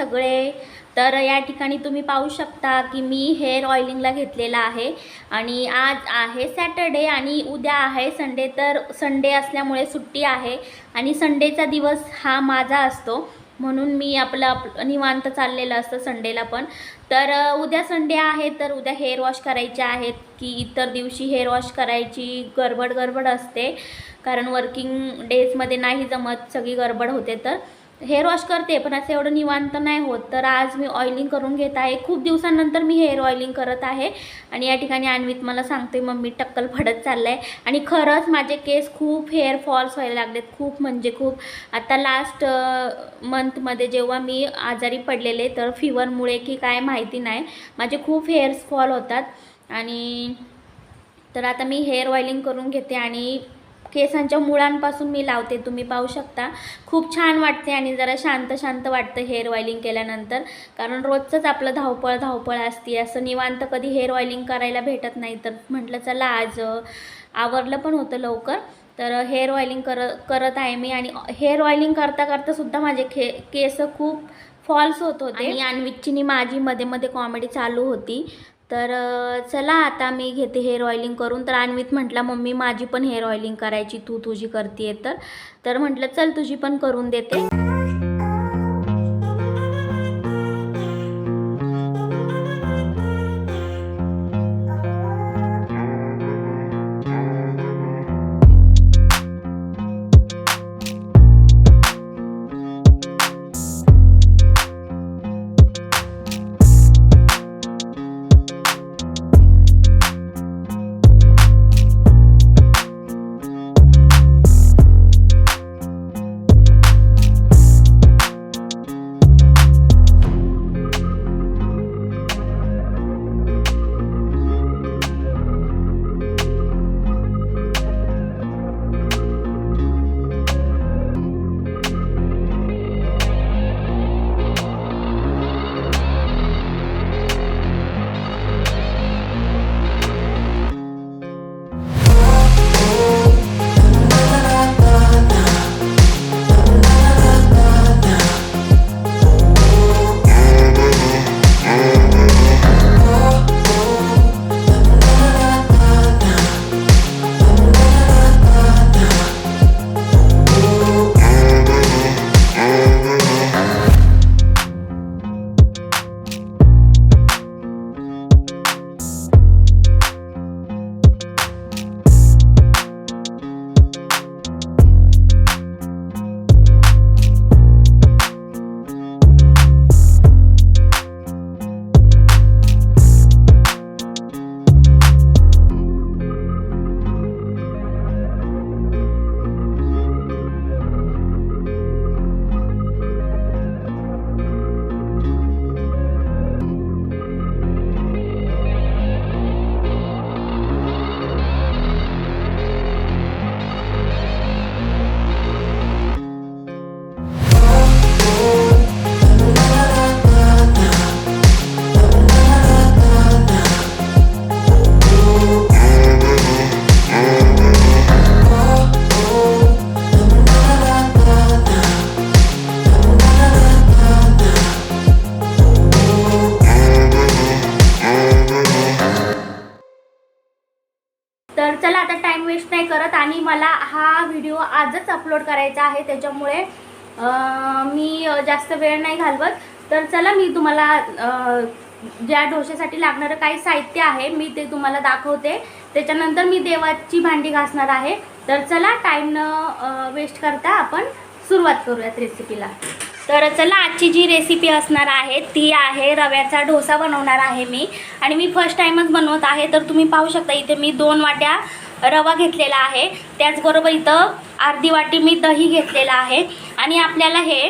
सगळे. तर या ठिकाणी तुम्ही पाहू शकता की मी हेअर ऑइलिंगला घेतलेला आहे. आणि आज आहे सॅटर्डे आणि उद्या आहे संडे. तर संडे असल्यामुळे सुट्टी आहे आणि संडेचा दिवस हा माझा असतो. म्हणून मी आपलं आप निवांत चाललेलं असतं संडेला पण. तर उद्या संडे आहे तर उद्या हेअर वॉश करायचे आहेत की इतर दिवशी हेअर वॉश करायची गडबड गडबड असते. कारण वर्किंग डेजमध्ये नाही जमत सगळी गडबड होते तर. हेअर वॉश करते पण असं एवढं निवांत नाही होत. तर आज मी ऑइलिंग करून घेत आहे. खूप दिवसानंतर मी हेअर ऑइलिंग करत आहे. आणि या ठिकाणी अन्वित मला सांगते मम्मी टक्कल फडत चाललं आहे आणि खरंच माझे केस खूप हेअर फॉल्स व्हायला लागलेत. खूप म्हणजे खूप. आता लास्ट मंथमध्ये जेव्हा मी आजारी पडलेले तर फिवरमुळे की काय माहिती नाही. माझे खूप हेअर्स फॉल होतात. आणि तर आता मी हेअर ऑइलिंग करून घेते आणि केसांच्या मुळांपासून मी लावते तुम्ही पाहू शकता. खूप छान वाटते आणि जरा शांत शांत वाटतं हेअर ऑइलिंग केल्यानंतर. कारण रोजचंच आपलं धावपळ धावपळ असते. असं निवांत कधी हेअर ऑइलिंग करायला भेटत नाही. तर म्हटलं चला आज आवरलं पण होतं लवकर. तर हेअर ऑइलिंग कर करत आहे मी. आणि हेअर ऑइलिंग करता करता सुद्धा माझे खे केस खूप फॉल्स होत होते. आणि अन्वितचीनी माझी मध्ये मध्ये कॉमेडी चालू होती. तर चला आता मी घेते हेअर ऑइलिंग करून. तर अन्वित म्हटला मम्मी माझी पण हेअर ऑइलिंग करायची. तू तुझी करते तर. तर म्हटलं चल तुझी पण करून देते. मला हा व्हिडिओ आजच अपलोड करायचा आहे. त्याच्यामुळे मी जास्त वेळ नाही घालवत. तर चला मी तुम्हाला ज्या डोशासाठी लागणारं काही साहित्य आहे मी ते तुम्हाला दाखवते. त्याच्यानंतर मी देवाची भांडी घासणार आहे. तर चला टाईम न वेस्ट करता आपण सुरुवात करूयात रेसिपीला तर चला आजची जी रेसिपी असणार आहे ती आहे रव्याचा डोसा बनवणार आहे मी. आणि मी फर्स्ट टाईमच बनवत आहे. तर तुम्ही पाहू शकता इथे मी दोन वाट्या रवा घेतलेला आहे. त्याचबरोबर इथं अर्धी वाटी मी दही घेतलेला आहे. आणि आपल्याला हे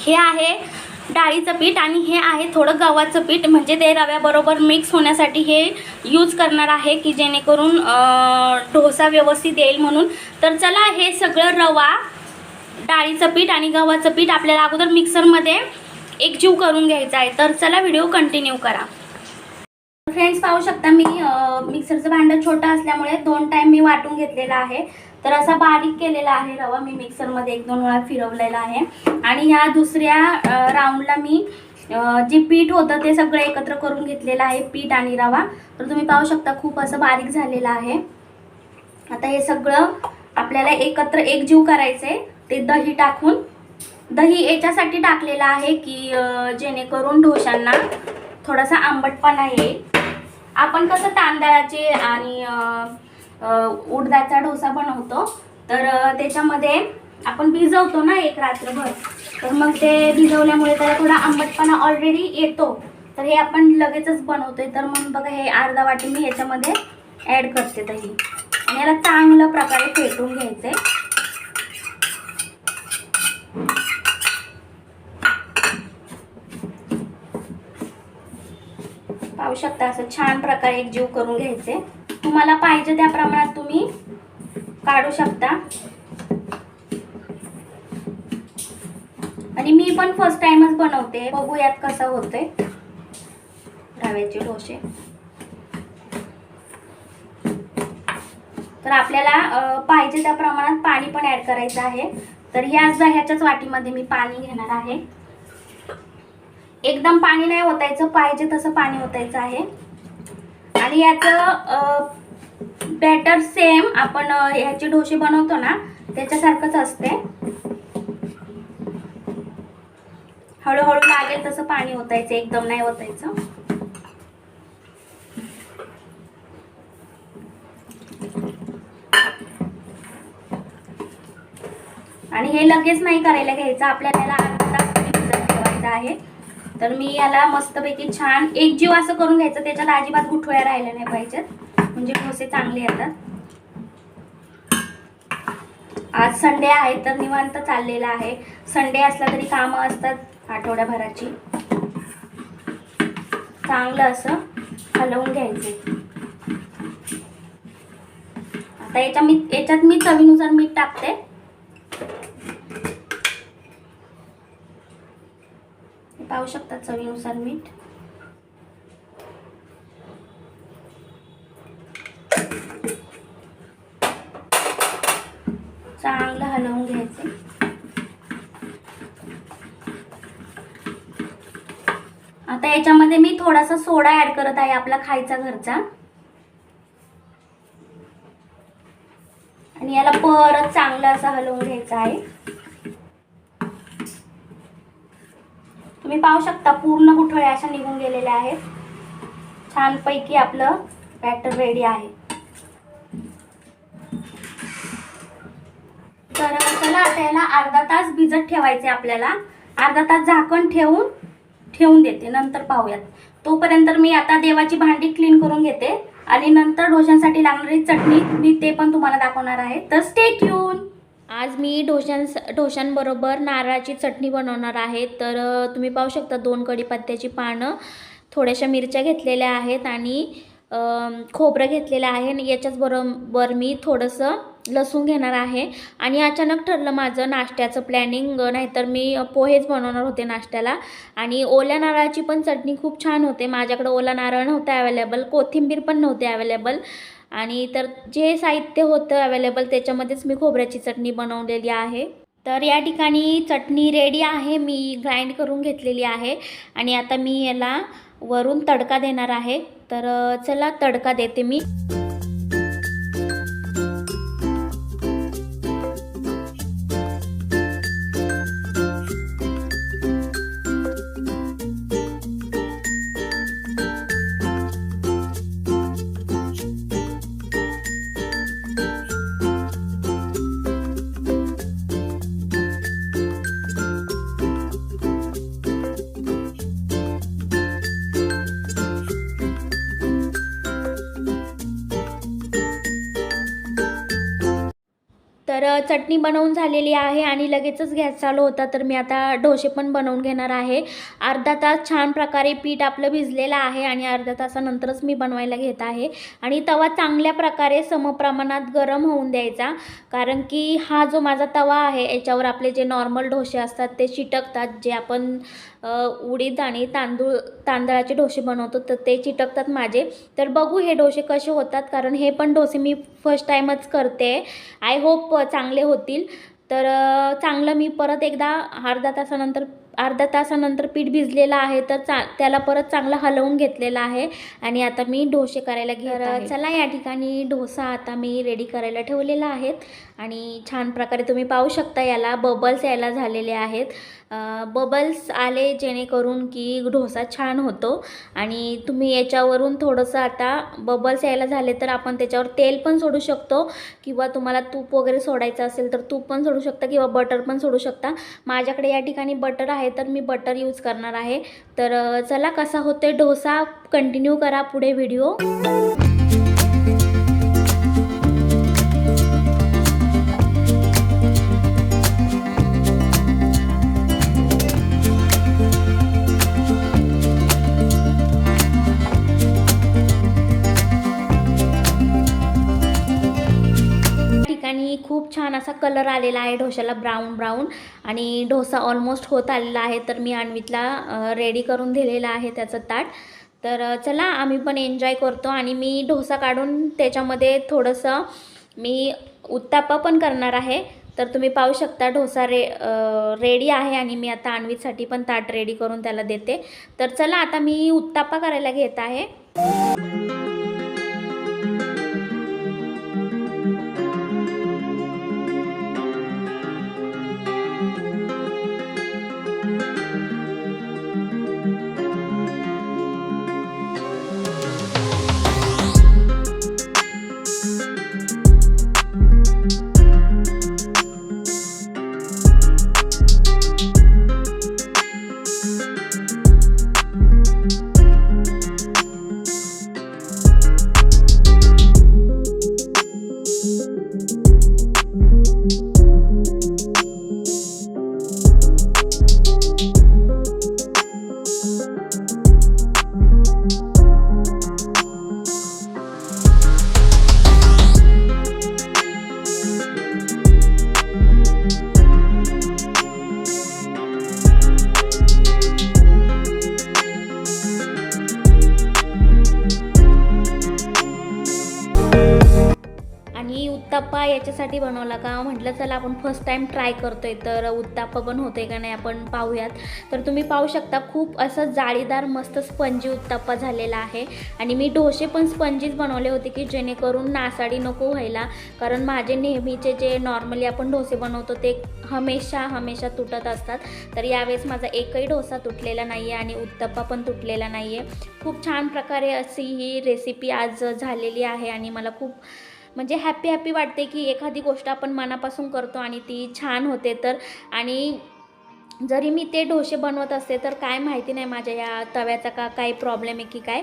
हे आहे डाळीचं पीठ आणि हे आहे थोडं गव्हाचं पीठ. म्हणजे ते रव्याबरोबर मिक्स होण्यासाठी हे यूज करणार आहे की जेणेकरून डोसा व्यवस्थित येईल म्हणून. तर चला हे सगळं रवा डाळीचं पीठ आणि गव्हाचं पीठ आपल्याला अगोदर मिक्सरमध्ये एकजीव करून घ्यायचा आहे. तर चला व्हिडिओ कंटिन्यू करा. फ्रेंड्स पाहू शकता मी मिक्सरचं भांडं छोटं असल्यामुळे दोन टाईम मी वाटून घेतलेलं आहे. तर असा बारीक केलेला आहे रवा मी मिक्सरमध्ये एक दोन वेळा फिरवलेला आहे. आणि ह्या दुसऱ्या राऊंडला मी जे पीठ होतं ते सगळं एकत्र करून घेतलेलं आहे पीठ आणि रवा. तर तुम्ही पाहू शकता खूप असं बारीक झालेलं आहे. आता हे सगळं आपल्याला एकत्र एकजीव करायचं आहे ते दही टाकून. दही याच्यासाठी टाकलेलं आहे की जेणेकरून डोशांना थोडासा आंबटपणा येईल. आपण कसं तांदळाचे आणि उडदाचा डोसा बनवतो तर त्याच्यामध्ये आपण भिजवतो ना एक रात्रभर तर मग ते भिजवल्यामुळे त्याला थोडा आंबटपणा ऑलरेडी येतो. तर हे आपण लगेचच बनवतोय तर मग बघा हे अर्धा वाटी मी ह्याच्यामध्ये ॲड करते दही. आणि याला चांगलं प्रकारे फेटून घ्यायचे पाहू शकता. असं छान प्रकारे एक जीव करून घ्यायचे. तुम्हाला पाहिजे त्या प्रमाणात तुम्ही काढू शकता. आणि मी पण फर्स्ट टाइमच बनवते. बघूयात कसं होतंय. रव्याचे डोसे. तर आपल्याला पाहिजे त्या प्रमाणात पाणी पण ऍड करायचं आहे. तर ह्याच ह्याच्याच वाटीमध्ये मी पाणी घेणार आहे. एकदम पाणी नाही ओतायचं पाहिजे तसं पाणी ओतायचं आहे. आणि याचं बॅटर सेम आपण ह्याचे डोसे बनवतो ना त्याच्यासारखंच असते. हळूहळू लागेल तसं पाणी ओतायचं एकदम नाही ओतायचं. आणि हे लगेच नाही करायला घ्यायचं आपल्याला याला अर्धा तास भिजत ठेवायचं आहे. तर मी याला मस्तपैकी छान एक जीव असं करून घ्यायचं. त्याच्यात अजिबात गुठळ्या राहिल्या नाही पाहिजेत. म्हणजे डोसे चांगले येतात. आज संडे आहे तर निवांत चाललेला आहे. संडे असला तरी कामं असतात आठवड्याभराची. चांगलं असं हलवून घ्यायचं. आता याच्या मी याच्यात मी चवीनुसार मीठ टाकते. लावू शकता चवीनुसार मीठ. चांगलं हलवून घ्यायचं. आता याच्यामध्ये मी थोडासा सोडा ऍड करत आहे आपला खायचा घरचा. आणि याला परत चांगलं असं हलवून घ्यायचं आहे. तुम्ही पाहू शकता पूर्ण गुठळ्या अशा निघून गेलेल्या आहेत. छानपैकी आपलं बॅटर रेडी आहे. तर चला आता याला अर्धा तास भिजत ठेवायचे आपल्याला. अर्धा तास झाकण ठेवून ठेवून देते. नंतर पाहूयात. तोपर्यंत मी आता देवाची भांडी क्लीन करून घेते. आणि नंतर डोशांसाठी लागणारी चटणी मी ते पण तुम्हाला दाखवणार आहे. तर स्टे ट्यून आज मी ढोशांस ढोशांबरोबर नारळाची चटणी बनवणार आहे. तर तुम्ही पाहू शकता दोन कढीपत्त्याची पानं. थोड्याशा मिरच्या घेतलेल्या आहेत आणि खोबरं घेतलेलं आहे. आणि याच्याच बरोबर मी थोडंसं लसूण घेणार आहे. आणि अचानक ठरलं माझं नाश्त्याचं प्लॅनिंग नाहीतर मी पोहेच बनवणार होते नाश्त्याला. आणि ओल्या नारळाची पण चटणी खूप छान होते. माझ्याकडे ओला नारळ नव्हता अवेलेबल कोथिंबीर पण नव्हते अवेलेबल आणि तर जे साहित्य होतं अवेलेबल त्याच्यामध्येच मी खोबऱ्याची चटणी बनवलेली आहे. तर या ठिकाणी चटणी रेडी आहे. मी ग्राइंड करून घेतलेली आहे. आणि आता मी याला वरून तडका देणार आहे. तर चला तडका देते मी. तर चटणी बनवून झालेली आहे आणि लगेचच गॅस चालू होता तर मी आता डोसे पण बनवून घेणार आहे. अर्धा तास छान प्रकारे पीठ आपलं भिजलेलं आहे आणि अर्धा तासानंतरच मी बनवायला घेत आहे. आणि तवा चांगल्या प्रकारे समप्रमाणात गरम होऊन द्यायचा कारण की हा जो माझा तवा आहे याच्यावर आपले जे नॉर्मल डोसे असतात ते चिटकतात. जे आपण उडीद आणि तांदूळ तांदळाचे डोसे बनवतो तर ते चिटकतात माझे. तर बघू हे डोसे कसे होतात कारण हे पण डोसे मी फर्स्ट टाईमच करते. आय होप चांगले होतील. तर चांगलं मी परत एकदा अर्धा तासानंतर अर्धा तासानंतर पीठ भिजलेलं आहे तर चा त्याला परत चांगलं हलवून घेतलेलं आहे. आणि आता मी डोसे करायला घेत आहे. चला या ठिकाणी डोसा आता मी रेडी करायला ठेवलेला आहेत आणि छान प्रकारे तुम्ही पाहू शकता याला. बबल्स यायला झालेले आहेत. बबल्स आले जेणेकरून की डोसा छान होतो. आणि तुम्ही याच्यावरून थोडंसं आता बबल्स यायला झाले तर आपण त्याच्यावर तेल पण सोडू शकतो. किंवा तुम्हाला तूप वगैरे सोडायचं असेल तर तूप पण सोडू शकता किंवा बटर पण सोडू शकता. माझ्याकडे या ठिकाणी बटर आहे तर मी बटर यूज करणार आहे. तर चला कसा होते डोसा कंटिन्यू करा पुढे व्हिडिओ छान असा कलर आलेला आहे डोश्याला ब्राऊन ब्राऊन आणि ढोसा ऑलमोस्ट होत आलेला आहे तर मी अन्वितला रेडी करून दिलेला आहे त्याचं ताट. तर चला आम्ही पण एन्जॉय करतो आणि मी डोसा काढून त्याच्यामध्ये थोडंसं मी उत्तापा पण करणार आहे. तर तुम्ही पाहू शकता डोसा रे रेडी आहे आणि मी आता अन्वितसाठी पण ताट रेडी करून त्याला देते. तर चला आता मी उत्तापा करायला घेत आहे. आणि उत्ताप्पा याच्यासाठी बनवला का? म्हटलं चला आपण फर्स्ट टाईम ट्राय करतोय तर उत्ताप्पा पण होते का नाही आपण पाहूयात. तर तुम्ही पाहू शकता खूप असं जाळीदार मस्त स्पंजी उत्ताप्पा झालेला आहे. आणि मी डोसे पण स्पंजीच बनवले होते की जेणेकरून नासाडी नको व्हायला. कारण माझे नेहमीचे जे नॉर्मली आपण डोसे बनवतो ते हमेशा हमेशा तुटत असतात. तर यावेळेस माझा एकही डोसा तुटलेला नाही आहे आणि उत्तप्पा पण तुटलेला नाही आहे खूप छान प्रकारे अशी ही रेसिपी आज झालेली आहे आणि मला खूप म्हणजे हॅपी हॅपी वाटते की एखादी गोष्ट आपण मनापासून करतो आणि ती छान होते तर. आणि जरी मी ते डोसे बनवत असते तर काय माहिती नाही माझ्या या तव्याचा का काही प्रॉब्लेम आहे की काय.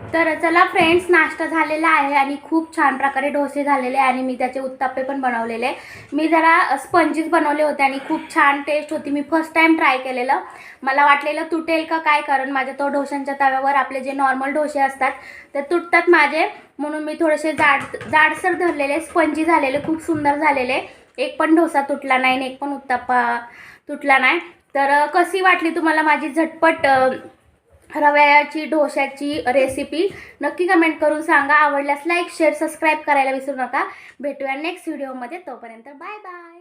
तर चला फ्रेंड्स नाश्ता झालेला आहे आणि खूप छान प्रकारे डोसे झालेले आहे आणि मी त्याचे उत्तापे पण बनवलेले मी जरा स्पंजीस बनवले होते आणि खूप छान टेस्ट होती. मी फर्स्ट टाईम ट्राय केलेलं. मला वाटलेलं तुटेल का काय कारण माझ्या तो डोशांच्या तव्यावर आपले जे नॉर्मल डोसे असतात ते तुटतात माझे. म्हणून मी थोडेसे जाड जाडसर धरलेले स्पंजी झालेले खूप सुंदर झालेले. एक पण डोसा तुटला नाही आणि एक पण उत्तापा तुटला नाही. तर कशी वाटली तुम्हाला माझी झटपट रव्याची ढोशाची रेसिपी नक्की कमेंट करून सांगा. आवडल्यास लाईक शेअर सबस्क्राईब करायला विसरू नका. भेटूया नेक्स्ट व्हिडिओमध्ये तोपर्यंत बाय बाय